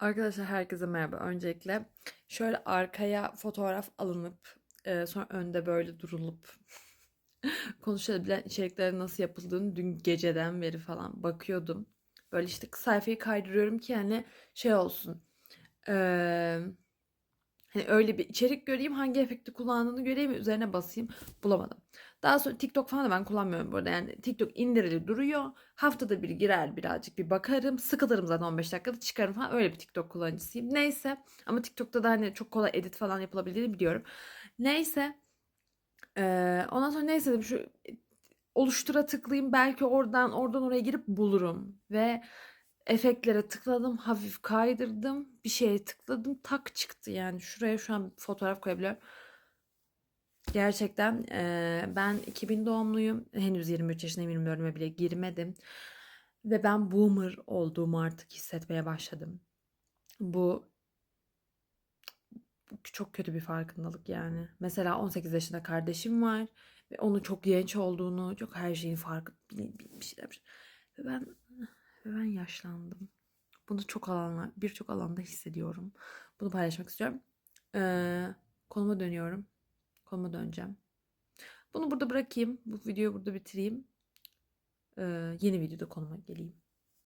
Arkadaşlar herkese merhaba. Öncelikle şöyle arkaya fotoğraf alınıp e, sonra önde böyle durulup konuşabilen içeriklerin nasıl yapıldığını dün geceden beri falan bakıyordum. Böyle işte sayfayı kaydırıyorum ki hani şey olsun. e, hani öyle bir içerik göreyim, hangi efekti kullandığını göreyim, üzerine basayım. Bulamadım. Daha sonra TikTok falan da ben kullanmıyorum bu arada. Yani TikTok indirili duruyor. Haftada bir girer birazcık bir bakarım. Sıkılırım zaten 15 dakikada çıkarım falan. Öyle bir TikTok kullanıcısıyım. Neyse. Ama TikTok'ta da hani çok kolay edit falan yapılabildiğini biliyorum. Neyse. Ee, ondan sonra neyse dedim şu oluştura tıklayayım. Belki oradan oradan oraya girip bulurum. Ve efektlere tıkladım. Hafif kaydırdım. Bir şeye tıkladım. Tak çıktı yani. Şuraya şu an fotoğraf koyabiliyorum. Gerçekten eee, ben 2000 doğumluyum. Henüz 23 yaşındayım, 24'üme bile girmedim. Ve ben boomer olduğumu artık hissetmeye başladım. Bu çok kötü bir farkındalık yani. Mesela 18 yaşında kardeşim var ve onun çok genç olduğunu, çok her şeyin farkı bir. Ve ben ve ben yaşlandım. Bunu çok alanlar, birçok alanda hissediyorum. Bunu paylaşmak istiyorum. Eee konuma dönüyorum. Konuma döneceğim. Bunu burada bırakayım. Bu videoyu burada bitireyim. Ee, yeni videoda konuma geleyim.